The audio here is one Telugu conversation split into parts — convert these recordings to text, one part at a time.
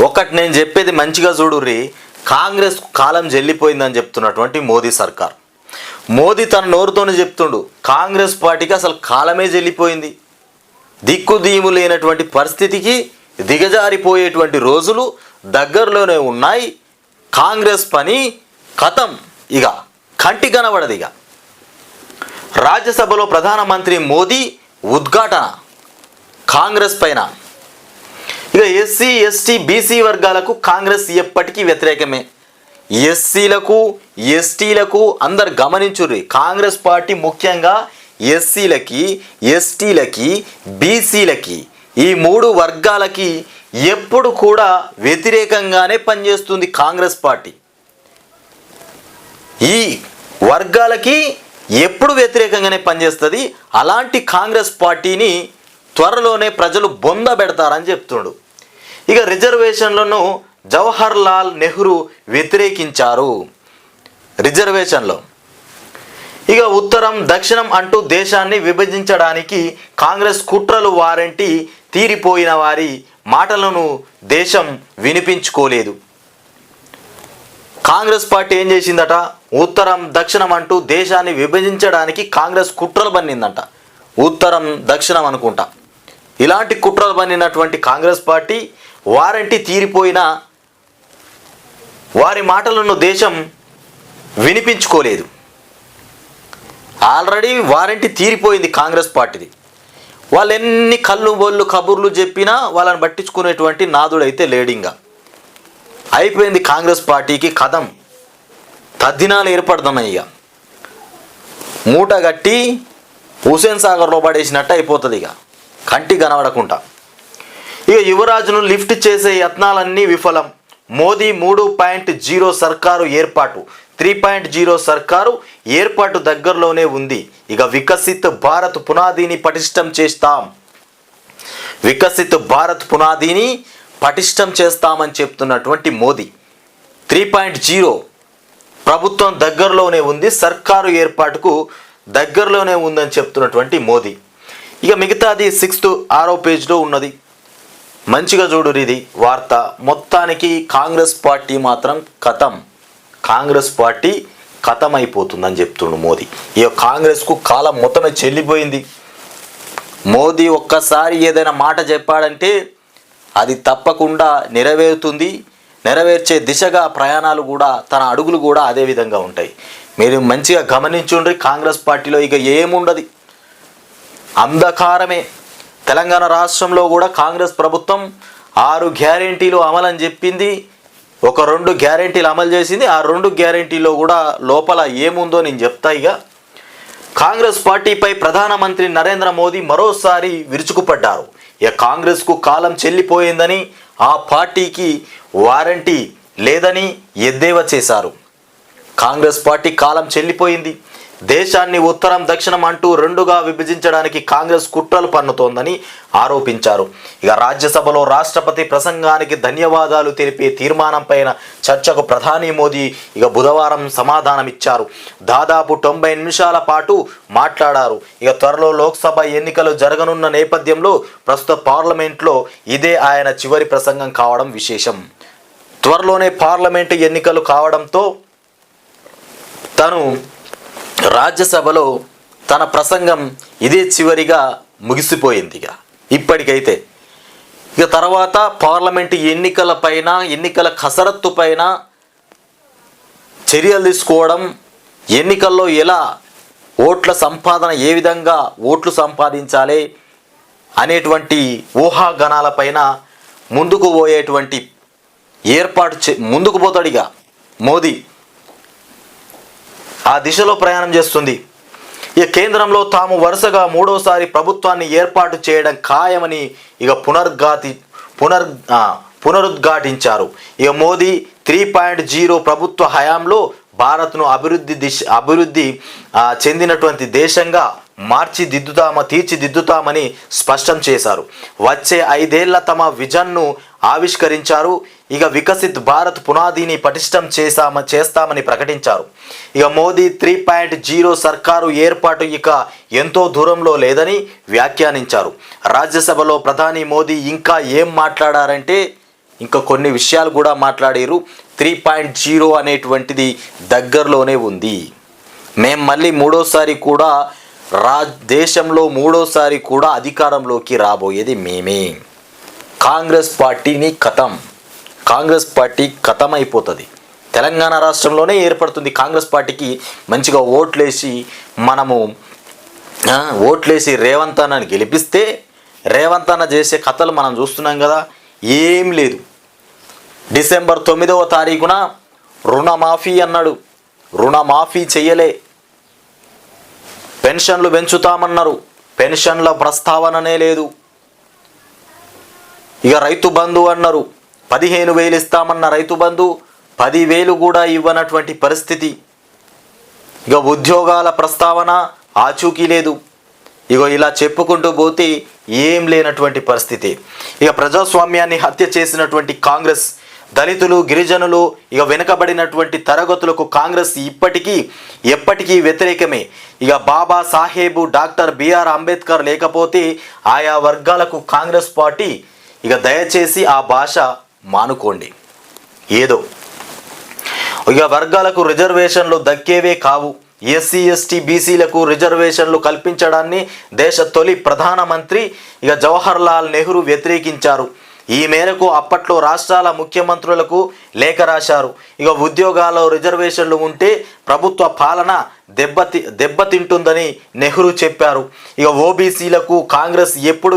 ఒకటి నేను చెప్పేది మంచిగా చూడుర్రి. కాంగ్రెస్ కాలం చెల్లిపోయిందని చెప్తున్నటువంటి మోదీ సర్కార్. మోదీ తన నోరుతోనే చెప్తుండు కాంగ్రెస్ పార్టీకి అసలు కాలమే చెల్లిపోయింది దిక్కుదీము లేనటువంటి పరిస్థితికి దిగజారిపోయేటువంటి రోజులు దగ్గరలోనే ఉన్నాయి. కాంగ్రెస్ పని కథం ఇక కంటి కనబడదు ఇక. రాజ్యసభలో ప్రధానమంత్రి మోదీ ఉద్ఘాటన కాంగ్రెస్ పైన. ఇక ఎస్సీ ఎస్టీ బీసీ వర్గాలకు కాంగ్రెస్ ఎప్పటికీ వ్యతిరేకమే. ఎస్సీలకు ఎస్టీలకు అందరు గమనించుర్రి. కాంగ్రెస్ పార్టీ ముఖ్యంగా ఎస్సీలకి ఎస్టీలకి బీసీలకి ఈ మూడు వర్గాలకి ఎప్పుడు కూడా వ్యతిరేకంగానే పనిచేస్తుంది కాంగ్రెస్ పార్టీ. ఈ వర్గాలకి ఎప్పుడు వ్యతిరేకంగానే పనిచేస్తుంది? అలాంటి కాంగ్రెస్ పార్టీని త్వరలోనే ప్రజలు బొంద పెడతారని చెప్తుండు. ఇక రిజర్వేషన్లను జవహర్ లాల్ నెహ్రూ వ్యతిరేకించారు. రిజర్వేషన్లో. ఇక ఉత్తరం దక్షిణం అంటూ దేశాన్ని విభజించడానికి కాంగ్రెస్ కుట్రలు వారంటీ తీరిపోయిన వారి మాటలను దేశం వినిపించుకోలేదు. కాంగ్రెస్ పార్టీ ఏం చేసిందట? ఉత్తరం దక్షిణం అంటూ దేశాన్ని విభజించడానికి కాంగ్రెస్ కుట్రలు పన్నిందంట ఉత్తరం దక్షిణం అనుకుంటా. ఇలాంటి కుట్రలు పన్నినటువంటి కాంగ్రెస్ పార్టీ వారంటీ తీరిపోయిన వారి మాటలను దేశం వినిపించుకోలేదు. ఆల్రెడీ వారంటీ తీరిపోయింది కాంగ్రెస్ పార్టీది. వాళ్ళు ఎన్ని కళ్ళు బొల్లు కబుర్లు చెప్పినా వాళ్ళని పట్టించుకునేటువంటి నాదుడైతే లేడింగా. అయిపోయింది కాంగ్రెస్ పార్టీకి కథం. తద్దినాలు ఏర్పడుతున్నాయి ఇక మూట కట్టి హుసేన్ సాగర్లో పడేసినట్టు అయిపోతుంది ఇక కంటి కనబడకుండా ఇక యువరాజును లిఫ్ట్ చేసే యత్నాలన్నీ విఫలం. మోదీ మూడు పాయింట్ జీరో సర్కారు ఏర్పాటు. త్రీ పాయింట్ జీరో సర్కారు ఏర్పాటు దగ్గరలోనే ఉంది. ఇక వికసిత్ భారత్ పునాదిని పటిష్టం చేస్తాం. వికసిత్ భారత్ పునాదిని పటిష్టం చేస్తామని చెప్తున్నటువంటి మోదీ. త్రీ పాయింట్ జీరో ప్రభుత్వం దగ్గరలోనే ఉంది. సర్కారు ఏర్పాటుకు దగ్గరలోనే ఉందని చెప్తున్నటువంటి మోదీ. ఇక మిగతాది సిక్స్త్ ఆరో పేజ్లో ఉన్నది. మంచిగా చూడు ఇది వార్త. మొత్తానికి కాంగ్రెస్ పార్టీ మాత్రం కథం. కాంగ్రెస్ పార్టీ కథం అయిపోతుందని చెప్తుండు మోదీ. ఈ కాంగ్రెస్కు కాలం మొత్తమే చెల్లిపోయింది. మోదీ ఒక్కసారి ఏదైనా మాట చెప్పాడంటే అది తప్పకుండా నెరవేరుతుంది. నెరవేర్చే దిశగా ప్రయాణాలు కూడా తన అడుగులు కూడా అదే విధంగా ఉంటాయి. మీరు మంచిగా గమనించుండ్రి కాంగ్రెస్ పార్టీలో ఇక ఏముండదు. అంధకారమే. తెలంగాణ రాష్ట్రంలో కూడా కాంగ్రెస్ ప్రభుత్వం ఆరు గ్యారెంటీలు అమలని చెప్పింది. ఒక రెండు గ్యారెంటీలు అమలు చేసింది. ఆ రెండు గ్యారెంటీలో కూడా లోపల ఏముందో నేను చెప్తా ఇక. కాంగ్రెస్ పార్టీపై ప్రధానమంత్రి నరేంద్ర మోదీ మరోసారి విరుచుకుపడ్డారు. ఇక కాంగ్రెస్కు కాలం చెల్లిపోయిందని ఆ పార్టీకి వారంటీ లేదని ఎద్దేవా చేశారు. కాంగ్రెస్ పార్టీ కాలం చెల్లిపోయింది. దేశాన్ని ఉత్తరం దక్షిణం అంటూ రెండుగా విభజించడానికి కాంగ్రెస్ కుట్రలు పన్నుతోందని ఆరోపించారు. ఇక రాజ్యసభలో రాష్ట్రపతి ప్రసంగానికి ధన్యవాదాలు తెలిపే తీర్మానంపైన చర్చకు ప్రధాని మోదీ ఇక బుధవారం సమాధానమిచ్చారు. దాదాపు తొంభై నిమిషాల పాటు మాట్లాడారు. ఇక త్వరలో లోక్సభ ఎన్నికలు జరగనున్న నేపథ్యంలో ప్రస్తుత పార్లమెంట్లో ఇదే ఆయన చివరి ప్రసంగం కావడం విశేషం. త్వరలోనే పార్లమెంటు ఎన్నికలు కావడంతో తను రాజ్యసభలో తన ప్రసంగం ఇదే చివరిగా ముగిసిపోయింది ఇక. ఇప్పటికైతే. ఇక తర్వాత పార్లమెంటు ఎన్నికల పైన ఎన్నికల కసరత్తు పైన చర్యలు తీసుకోవడం ఎన్నికల్లో ఎలా ఓట్ల సంపాదన ఏ విధంగా ఓట్లు సంపాదించాలి అనేటువంటి ఊహాగణాలపైన ముందుకు పోయేటువంటి ఏర్పాటు చే ముందుకు పోతాడు ఇక మోదీ. ఆ దిశలో ప్రయాణం చేస్తుంది. ఇక కేంద్రంలో తాము వరుసగా మూడోసారి ప్రభుత్వాన్ని ఏర్పాటు చేయడం ఖాయమని ఇక పునర్ఘాతి పునర్ పునరుద్ఘాటించారు. ఇక మోదీ త్రీ పాయింట్ జీరో ప్రభుత్వ హయాంలో భారత్ను అభివృద్ధి దిశ అభివృద్ధి చెందినటువంటి దేశంగా మార్చిదిద్దుతామ తీర్చిదిద్దుతామని స్పష్టం చేశారు. వచ్చే ఐదేళ్ళ తమ విజన్ను ఆవిష్కరించారు. ఇక వికసిత్ భారత్ పునాదిని పటిష్టం చేశామ చేస్తామని ప్రకటించారు. ఇక మోదీ త్రీ పాయింట్ జీరో సర్కారు ఏర్పాటు ఇక ఎంతో దూరంలో లేదని వ్యాఖ్యానించారు. రాజ్యసభలో ప్రధాని మోదీ ఇంకా ఏం మాట్లాడారంటే ఇంకా కొన్ని విషయాలు కూడా మాట్లాడారు. త్రీ పాయింట్ జీరో అనేటువంటిది దగ్గరలోనే ఉంది. మేము మళ్ళీ మూడోసారి కూడా రా దేశంలో మూడోసారి కూడా అధికారంలోకి రాబోయేది మేమే. కాంగ్రెస్ పార్టీని కథం. కాంగ్రెస్ పార్టీ కథమైపోతుంది. అయిపోతుంది తెలంగాణ రాష్ట్రంలోనే ఏర్పడుతుంది. కాంగ్రెస్ పార్టీకి మంచిగా ఓట్లేసి మనము ఓట్లేసి రేవంత్ అన్నని గెలిపిస్తే రేవంత్ అన్న చేసే కథలు మనం చూస్తున్నాం కదా ఏం లేదు. డిసెంబర్ తొమ్మిదవ తారీఖున రుణమాఫీ అన్నాడు. రుణమాఫీ చెయ్యలే. పెన్షన్లు పెంచుతామన్నారు. పెన్షన్ల ప్రస్తావననే లేదు. ఇక రైతు బంధు అన్నారు. పదిహేను వేలు ఇస్తామన్న రైతు బంధు పదివేలు కూడా ఇవ్వనటువంటి పరిస్థితి. ఇక ఉద్యోగాల ప్రస్తావన ఆచూకీ లేదు. ఇగో ఇలా చెప్పుకుంటూ పోతే ఏం లేనటువంటి పరిస్థితి. ఇక ప్రజాస్వామ్యాన్ని హత్య చేసినటువంటి కాంగ్రెస్ దళితులు గిరిజనులు ఇక వెనుకబడినటువంటి తరగతులకు కాంగ్రెస్ ఇప్పటికీ ఎప్పటికీ వ్యతిరేకమే. ఇక బాబా సాహేబు డాక్టర్ బిఆర్ అంబేద్కర్ లేకపోతే ఆయా వర్గాలకు కాంగ్రెస్ పార్టీ ఇక దయచేసి ఆ భాష మానుకోండి. ఏదో. ఇక వర్గాలకు రిజర్వేషన్లు దక్కేవే కావు. ఎస్సీ ఎస్టీ బీసీలకు రిజర్వేషన్లు కల్పించడాన్ని దేశ తొలి ప్రధానమంత్రి ఇక జవహర్ లాల్ నెహ్రూ వ్యతిరేకించారు. ఈ మేరకు అప్పట్లో రాష్ట్రాల ముఖ్యమంత్రులకు లేఖ రాశారు. ఇక ఉద్యోగాల్లో రిజర్వేషన్లు ఉంటే ప్రభుత్వ పాలన దెబ్బతి దెబ్బతింటుందని నెహ్రూ చెప్పారు. ఇక ఓబీసీలకు కాంగ్రెస్ ఎప్పుడు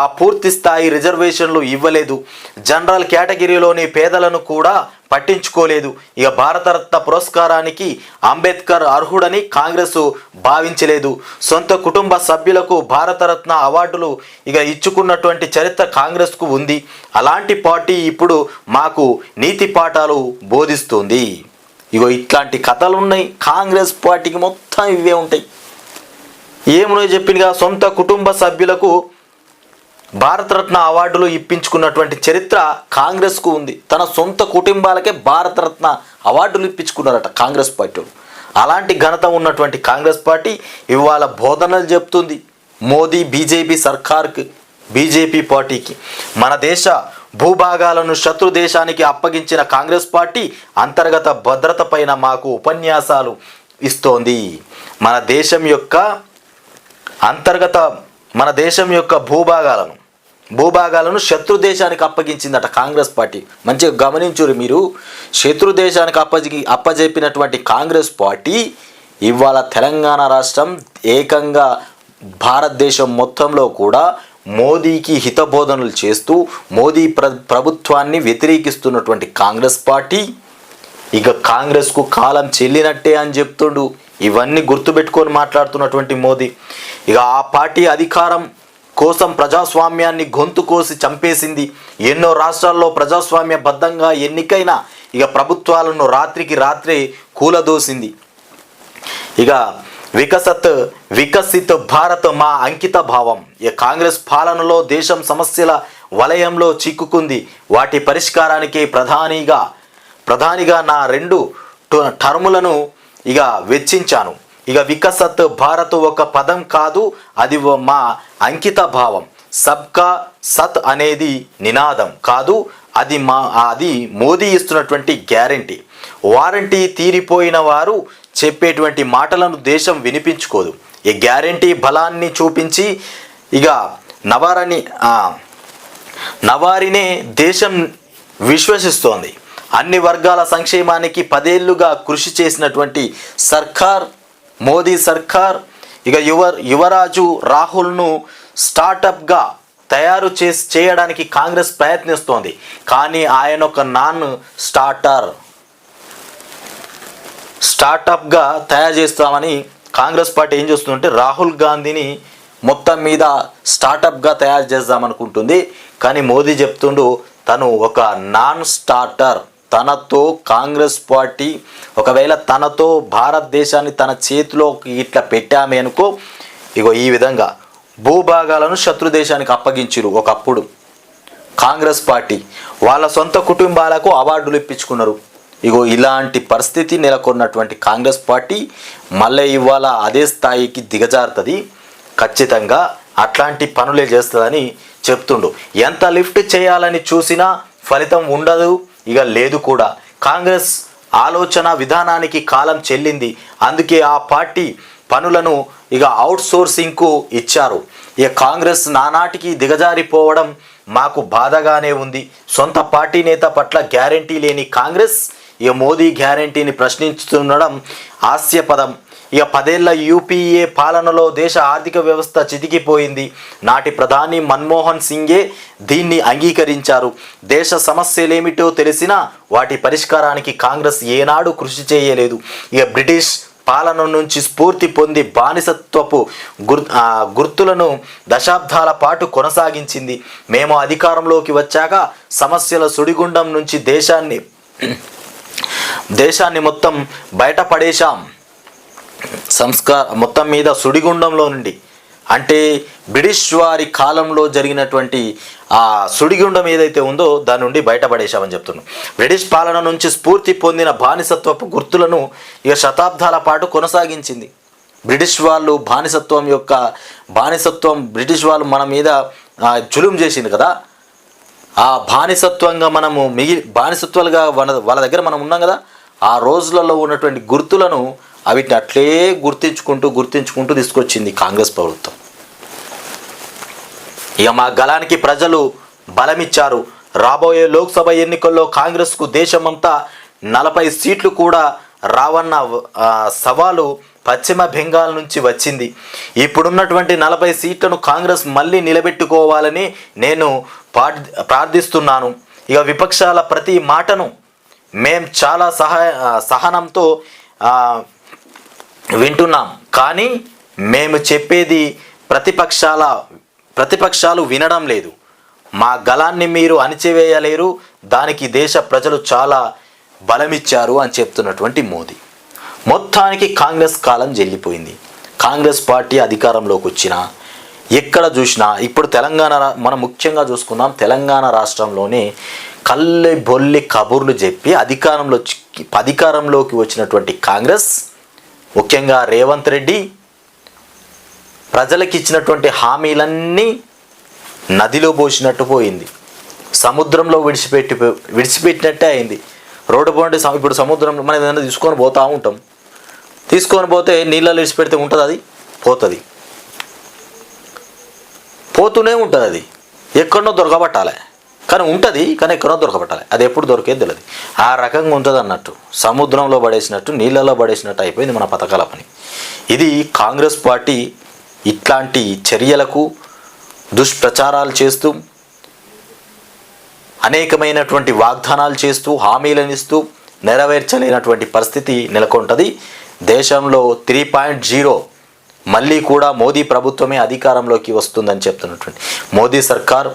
ఆ పూర్తి స్థాయి రిజర్వేషన్లు ఇవ్వలేదు. జనరల్ కేటగిరీలోని పేదలను కూడా పట్టించుకోలేదు. ఇక భారతరత్న పురస్కారానికి అంబేద్కర్ అర్హుడని కాంగ్రెస్ భావించలేదు. సొంత కుటుంబ సభ్యులకు భారతరత్న అవార్డులు ఇక ఇచ్చుకున్నటువంటి చరిత్ర కాంగ్రెస్కు ఉంది. అలాంటి పార్టీ ఇప్పుడు మాకు నీతి పాఠాలు బోధిస్తుంది. ఇగో ఇట్లాంటి కథలు ఉన్నాయి కాంగ్రెస్ పార్టీకి మొత్తం ఇవే ఉంటాయి. ఏమనో చెప్పినగా సొంత కుటుంబ సభ్యులకు భారతరత్న అవార్డులు ఇప్పించుకున్నటువంటి చరిత్ర కాంగ్రెస్కు ఉంది. తన సొంత కుటుంబాలకే భారతరత్న అవార్డులు ఇప్పించుకున్నారట కాంగ్రెస్ పార్టీ అలాంటి ఘనత ఉన్నటువంటి కాంగ్రెస్ పార్టీ ఇవాళ బోధనలు చెప్తుంది. మోదీ బీజేపీ సర్కార్కి బీజేపీ పార్టీకి. మన దేశ భూభాగాలను శత్రు దేశానికి అప్పగించిన కాంగ్రెస్ పార్టీ అంతర్గత భద్రత పైన మాకు ఉపన్యాసాలు ఇస్తోంది. మన దేశం యొక్క అంతర్గత మన దేశం యొక్క భూభాగాలను. భూభాగాలను శత్రు దేశానికి అప్పగించిందట కాంగ్రెస్ పార్టీ. మంచిగా గమనించురు మీరు. శత్రు దేశానికి అప్పజి అప్పజెప్పినటువంటి కాంగ్రెస్ పార్టీ ఇవాళ తెలంగాణ రాష్ట్రం ఏకంగా భారతదేశం మొత్తంలో కూడా మోదీకి హితబోధనలు చేస్తూ మోదీ ప్ర ప్రభుత్వాన్ని వ్యతిరేకిస్తున్నటువంటి కాంగ్రెస్ పార్టీ. ఇక కాంగ్రెస్కు కాలం చెల్లినట్టే అని చెప్తుండు. ఇవన్నీ గుర్తుపెట్టుకొని మాట్లాడుతున్నటువంటి మోదీ ఇక ఆ పార్టీ అధికారం కోసం ప్రజాస్వామ్యాన్ని గొంతు కోసి చంపేసింది. ఎన్నో రాష్ట్రాల్లో ప్రజాస్వామ్యబద్ధంగా ఎన్నికైన ఇక ప్రభుత్వాలను రాత్రికి రాత్రే కూలదోసింది. ఇక వికసత్ వికసిత్ భారత్ మా అంకిత భావం. ఇక కాంగ్రెస్ పాలనలో దేశం సమస్యల వలయంలో చిక్కుకుంది. వాటి పరిష్కారానికి ప్రధానిగా ప్రధానిగా నా రెండు టర్ములను ఇక వెచ్చించాను. ఇక వికసత్ భారత్ ఒక పదం కాదు అది మా అంకిత భావం. సబ్కా సత్ అనేది నినాదం కాదు అది మా అది మోదీ ఇస్తున్నటువంటి గ్యారంటీ. వారంటీ తీరిపోయిన వారు చెప్పేటువంటి మాటలను దేశం వినిపించుకోదు. ఈ గ్యారంటీ బలాన్ని చూపించి ఇక నవారని నవారినే దేశం విశ్వసిస్తోంది. అన్ని వర్గాల సంక్షేమానికి పదేళ్ళుగా కృషి చేసినటువంటి సర్కార్ మోదీ సర్కార్ ఇక యువ యువరాజు రాహుల్ను స్టార్టప్గా తయారు చేసి చేయడానికి కాంగ్రెస్ ప్రయత్నిస్తోంది. కానీ ఆయన ఒక నాన్ స్టార్టర్. స్టార్టప్గా తయారు చేస్తామని కాంగ్రెస్ పార్టీ ఏం చేస్తుందంటే రాహుల్ గాంధీని మొత్తం మీద స్టార్టప్గా తయారు చేద్దామనుకుంటుంది. కానీ మోదీ చెప్తుండు తను ఒక నాన్ స్టార్టర్. తనతో కాంగ్రెస్ పార్టీ ఒకవేళ తనతో భారతదేశాన్ని తన చేతిలో ఇట్లా పెట్టామే అనుకో ఇగో ఈ విధంగా భూభాగాలను శత్రు దేశానికి అప్పగించిరు ఒకప్పుడు. కాంగ్రెస్ పార్టీ వాళ్ళ సొంత కుటుంబాలకు అవార్డులు ఇప్పించుకున్నారు. ఇగో ఇలాంటి పరిస్థితి నెలకొన్నటువంటి కాంగ్రెస్ పార్టీ మళ్ళీ ఇవాళ అదే స్థాయికి దిగజారుతుంది. ఖచ్చితంగా అట్లాంటి పనులే చేస్తుందని చెప్తుండు. ఎంత లిఫ్ట్ చేయాలని చూసినా ఫలితం ఉండదు. ఇక లేదు కూడా. కాంగ్రెస్ ఆలోచన విధానానికి కాలం చెల్లింది. అందుకే ఆ పార్టీ పనులను ఇక అవుట్ సోర్సింగ్కు ఇచ్చారు. ఇక కాంగ్రెస్ నానాటికి దిగజారిపోవడం మాకు బాధగానే ఉంది. సొంత పార్టీ నేత పట్ల గ్యారంటీ లేని కాంగ్రెస్ ఇక మోదీ గ్యారంటీని ప్రశ్నించుతుండడం హాస్యపదం. ఇక పదేళ్ళ యూపీఏ పాలనలో దేశ ఆర్థిక వ్యవస్థ చితికిపోయింది. నాటి ప్రధాని మన్మోహన్ సింగే దీన్ని అంగీకరించారు. దేశ సమస్యలేమిటో తెలిసినా వాటి పరిష్కారానికి కాంగ్రెస్ ఏనాడు కృషి చేయలేదు. ఇక బ్రిటిష్ పాలన నుంచి స్ఫూర్తి పొంది బానిసత్వపు గుర్ గుర్తులను దశాబ్దాల పాటు కొనసాగించింది. మేము అధికారంలోకి వచ్చాక సమస్యల సుడిగుండం నుంచి దేశాన్ని దేశాన్ని మొత్తం బయటపడేశాం. సంస్కార మొత్తం మీద సుడిగుండంలో నుండి. అంటే బ్రిటిష్ వారి కాలంలో జరిగినటువంటి ఆ సుడిగుండం ఏదైతే ఉందో దాని నుండి బయటపడేశామని చెప్తున్నాం బ్రిటిష్ పాలన నుంచి స్ఫూర్తి పొందిన బానిసత్వపు గుర్తులను ఇక శతాబ్దాల పాటు కొనసాగించింది. బ్రిటిష్ వాళ్ళు బానిసత్వం యొక్క బానిసత్వం బ్రిటిష్ వాళ్ళు మన మీద చులుం జులుం చేసింది కదా. ఆ బానిసత్వంగా మనము మిగిలి బానిసత్వాలుగా మన వాళ్ళ దగ్గర మనం ఉన్నాం కదా. ఆ రోజులలో ఉన్నటువంటి గుర్తులను అవిటిని అట్లే గుర్తించుకుంటూ గుర్తించుకుంటూ తీసుకొచ్చింది కాంగ్రెస్ ప్రభుత్వం. ఇక మా గలానికి ప్రజలు బలమిచ్చారు. రాబోయే లోక్సభ ఎన్నికల్లో కాంగ్రెస్కు దేశమంతా నలభై సీట్లు కూడా రావన్న సవాలు పశ్చిమ బెంగాల్ నుంచి వచ్చింది. ఇప్పుడున్నటువంటి నలభై సీట్లను కాంగ్రెస్ మళ్ళీ నిలబెట్టుకోవాలని నేను ప్రార్థిస్తున్నాను. ఇక విపక్షాల ప్రతి మాటను మేం చాలా సహ సహనంతో వింటున్నాం. కానీ మేము చెప్పేది ప్రతిపక్షాల ప్రతిపక్షాలు వినడం లేదు. మా గలాన్ని మీరు అణిచివేయలేరు. దానికి దేశ ప్రజలు చాలా బలమిచ్చారు అని చెప్తున్నటువంటి మోదీ. మొత్తానికి కాంగ్రెస్ కాలం చెల్లిపోయింది కాంగ్రెస్ పార్టీ అధికారంలోకి వచ్చిన ఎక్కడ చూసినా ఇప్పుడు తెలంగాణ మనం ముఖ్యంగా చూసుకుందాం. తెలంగాణ రాష్ట్రంలోనే కల్లె బొల్లి కబుర్లు చెప్పి అధికారంలో అధికారంలోకి వచ్చినటువంటి కాంగ్రెస్ ముఖ్యంగా రేవంత్ రెడ్డి ప్రజలకు ఇచ్చినటువంటి హామీలన్నీ నదిలో పోసినట్టు పోయింది. సముద్రంలో విడిచిపెట్టి విడిచిపెట్టినట్టే అయింది. రోడ్డు పోండి ఇప్పుడు సముద్రంలో మనం ఏదైనా తీసుకొని పోతూ ఉంటాం. తీసుకొని పోతే నీళ్ళలో విడిచిపెడితే ఉంటుంది అది? పోతుంది. పోతూనే ఉంటుంది అది. ఎక్కడనో దొరకబట్టాలి. కానీ ఉంటుంది కానీ ఎక్కడో దొరకబట్టాలి. అది ఎప్పుడు దొరికేది తెలియదు ఆ రకంగా ఉంటుంది అన్నట్టు. సముద్రంలో పడేసినట్టు నీళ్ళలో పడేసినట్టు అయిపోయింది మన పథకాల పని. ఇది కాంగ్రెస్ పార్టీ ఇట్లాంటి చర్యలకు దుష్ప్రచారాలు చేస్తూ అనేకమైనటువంటి వాగ్దానాలు చేస్తూ హామీలను ఇస్తూ నెరవేర్చలేనటువంటి పరిస్థితి నెలకొంటుంది. దేశంలో త్రీ పాయింట్ జీరో మళ్ళీ కూడా మోదీ ప్రభుత్వమే అధికారంలోకి వస్తుందని చెప్తున్నటువంటి మోదీ సర్కార్